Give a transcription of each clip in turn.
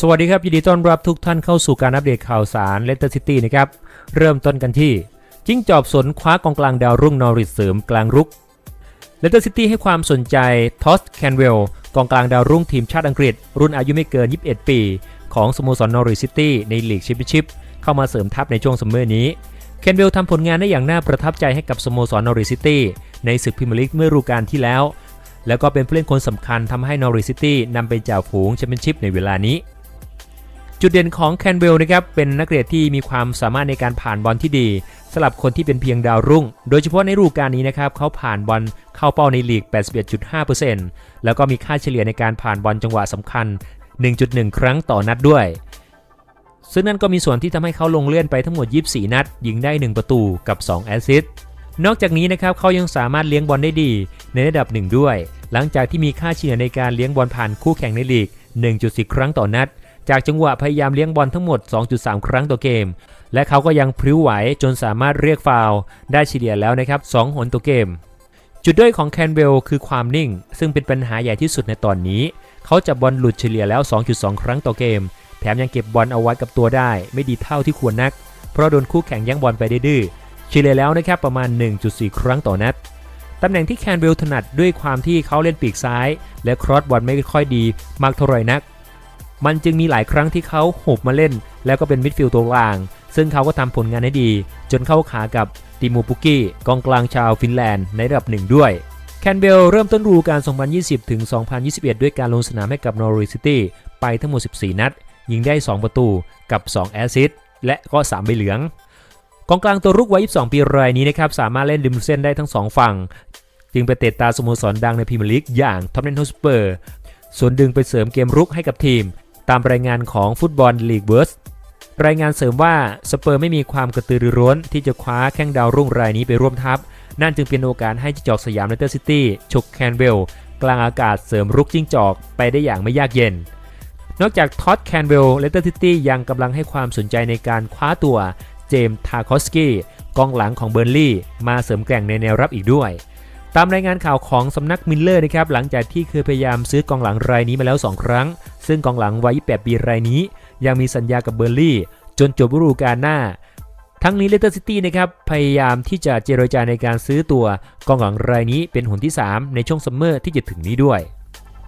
สวัสดีครับ ยินดีต้อนรับทุกท่านเข้าสู่การอัปเดตข่าวสารเลสเตอร์ซิตี้นะครับ เริ่มต้นกันที่ จิ้งจอบสนคว้ากองกลางดาวรุ่งนอริสเสริมกลางรุกเลสเตอร์ซิตี้ให้ความสนใจทอสแคนเวลกองกลางดาวรุ่งทีมชาติอังกฤษ รุ่นอายุไม่เกิน 21 ปี ของสโมสรนอริสซิตี้ในลีกแชมเปี้ยนชิพเข้ามาเสริมทัพในช่วงซัมเมอร์นี้เคนเวลทำผลงานได้อย่างน่าประทับใจให้กับสโมสรนอริสซิตี้ในศึกพรีเมียร์ลีกเมื่อฤดูกาลที่แล้ว แล้วก็เป็นผู้เล่นคนสำคัญทำให้นอริสซิตี้นำเป็นจ่าฝูงแชมเปี้ยนชิพในเวลานี้ จุดเด่นของแคนเวลนะครับเป็นนักเตะที่มีความสามารถในการผ่านบอลที่ดีสำหรับคนที่เป็นเพียงดาวรุ่ง โดยเฉพาะในฤดูกาลนี้นะครับเขาผ่านบอลเข้าเป้าในลีก 81.5%แล้วก็มีค่าเฉลี่ยในการผ่านบอลจังหวะสำคัญ 1.1 ครั้งต่อนัดด้วย ซึ่งนั่นก็มีส่วนที่ทำให้เขาลงเลื่อนไปทั้งหมด 24 นัด ยิงได้ 1 ประตูกับ 2 แอสซิสต์นอกจากนี้นะครับเขายังสามารถเลี้ยงบอลได้ดีในระดับหนึ่งด้วย หลังจากที่มีค่าเฉลี่ยในการเลี้ยงบอลผ่านคู่แข่งในลีก1.10ครั้งต่อนัด จากจังหวะพยายามเลี้ยงบอลทั้งหมด 2.3 ครั้งต่อเกม และเขาก็ยังพริ้วไหวจนสามารถเรียกฟาวได้เฉลี่ยแล้วนะครับ 2 หนต่อเกม จุดด้อยของแคนเบลคือความนิ่ง ซึ่งเป็นปัญหาใหญ่ที่สุดในตอนนี้ เขาจับบอลหลุดเฉลี่ยแล้ว 2.2 ครั้งต่อเกม แถมยังเก็บบอลเอาไว้กับตัวได้ ไม่ดีเท่าที่ควรนัก เพราะโดนคู่แข่งแย่งบอลไปได้ดื้อเฉลี่ยแล้วนะครับประมาณ 1.4 ครั้งต่อนัดตำแหน่งที่แคนเบลถนัดด้วยความที่เขาเล่นปีกซ้าย และครอสบอลไม่ค่อยดี มากเท่าไหร่นัก มันจึงมีหลายครั้งที่เขาหุบมาเล่น แล้วก็เป็นมิดฟิลด์ตัวกลาง ซึ่งเขาก็ทำผลงานได้ดี จนเข้าขากับติมูปุกี้กองกลางชาวฟินแลนด์ในระดับหนึ่งด้วยแคนเบลเริ่มต้นฤดูกาล 2020 ถึง 2021 ด้วยการลงสนามให้กับนอริสซิตี้ไปทั้งหมด 14 นัด ยิงได้ 2 ประตูกับ 2 แอสซิสต์และก็ 3 ใบเหลือง กองกลางตัวรุกวัย 22 ปีรายนี้นะครับ สามารถเล่นริมเส้นได้ทั้ง 2 ฝั่ง จึงไปเตะตาสโมสรดังในพรีเมียร์ลีกอย่างท็อปเนนโฮสเปอร์ ส่วนดึงไปเสริมเกมรุกให้กับทีม ตามรายงานของฟุตบอลลีกเวิร์สรายงานเสริมว่าสเปอร์ไม่มีความกระตือรือร้น ที่จะคว้าแข้งดาวรุ่งรายนี้ไปร่วมทัพ นั่นจึงเป็นโอกาสให้จิจอกสยามเลสเตอร์ซิตี้ฉกแคนเวลกลางอากาศเสริมรุกจิ้งจอกไปได้อย่างไม่ยากเย็น นอกจากท็อดแคนเวลเลสเตอร์ซิตี้ยังกำลังให้ความสนใจในการคว้าตัวเจมส์ทาคอสกี้กองหลังของเบอร์ลี่มาเสริมแกร่งในแนวรับอีกด้วย ตามรายงานข่าวของสำนักมิลเลอร์นะครับหลังจากที่เคยพยายามซื้อกองหลังรายนี้มาแล้ว 2 ครั้ง ซึ่งกองหลังวัย 28 ปีรายนี้ ยังมีสัญญากับเบอร์ลี่ จนจบฤดูกาลหน้า ทั้งนี้เลสเตอร์ซิตี้นะครับพยายามที่จะเจรจาในการซื้อตัวกองหลังรายนี้เป็นหนที่ 3 ในช่วงซัมเมอร์ที่จะถึงนี้ด้วย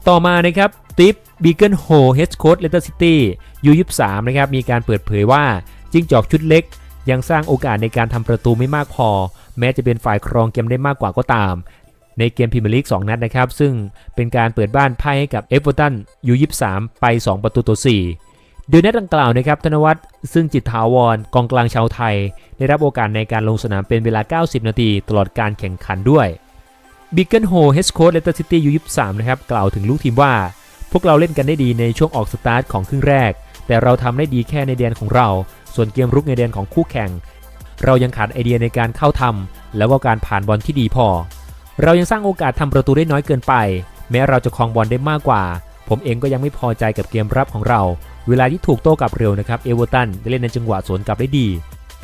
ต่อมานะครับติฟบีเกิลโฮเฮดโค้ดเลสเตอร์ซิตี้ยูยี่สามนะครับมีการเปิดเผยว่าจิ้งจอกชุดเล็ก ยังสร้างโอกาสในการทำประตูไม่มากพอ แม้จะเป็นฝ่ายครองเกมได้มากกว่าก็ตาม ในเกมพรีเมียร์ลีก 2 นัดนะครับ ซึ่งเป็นการเปิดบ้านพ่ายให้กับเอฟเวอร์ตันยูยี่สามไป 2 ประตูต่อ4โดยนัดดังกล่าวนะครับธนวัฒน์ซึ่งจิตถาวรกองกลางชาวไทย ได้รับโอกาสในการลงสนามเป็นเวลา 90 นาทีตลอดการแข่งขันด้วยบิกเกิลโฮเฮสโค้ดเลสเตอร์ซิตี้ยูยี่สามนะครับกล่าวถึงลูกทีมว่า พวกเราเล่นกันได้ดีในช่วงออกสตาร์ทของครึ่งแรก แต่เราทำได้ดีแค่ในแดนของเรา ส่วนเกมรุกในแดนของคู่แข่ง เรายังขาดไอเดียในการเข้าทำแล้วก็การผ่านบอลที่ดีพอ เรายังสร้างโอกาสทำประตูได้น้อยเกินไป แม้เราจะครองบอลได้มากกว่า ผมเองก็ยังไม่พอใจกับเกมรับของเรา เวลาที่ถูกโต้กลับเร็วนะครับเอเวอร์ตันได้เล่นในจังหวะสวนกลับได้ดี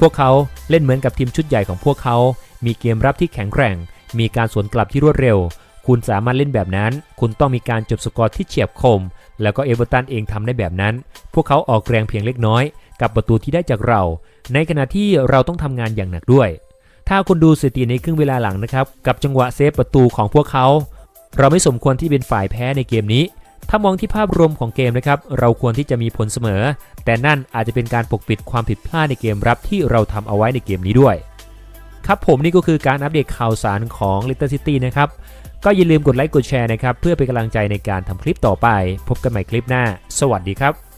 พวกเขาเล่นเหมือนกับทีมชุดใหญ่ของพวกเขา มีเกมรับที่แข็งแกร่ง มีการสวนกลับที่รวดเร็ว คุณสามารถเล่นแบบนั้น คุณต้องมีการจบสกอร์ที่เฉียบคม แล้วก็เอเวอร์ตันเองทำได้แบบนั้น พวกเขาออกแรงเพียงเล็กน้อย กับประตูที่ได้จากเรา ในขณะที่เราต้องทำงานอย่างหนักด้วย ถ้าคุณดูสถิติในครึ่งเวลาหลังนะครับ กับจังหวะเซฟประตูของพวกเขา เราไม่สมควรที่เป็นฝ่ายแพ้ในเกมนี้ ถ้ามองที่ภาพรวมของเกมนะครับ เราควรที่จะมีผลเสมอ แต่นั่นอาจจะเป็นการปกปิดความผิดพลาดในเกมรับที่เราทำเอาไว้ในเกมนี้ด้วย ครับผมนี่ก็คือการอัปเดตข่าวสารของ Little City นะครับก็อย่าลืมกดไลค์กดแชร์นะครับ เพื่อเป็นกำลังใจในการทำคลิปต่อไป พบกันใหม่คลิปหน้า สวัสดีครับ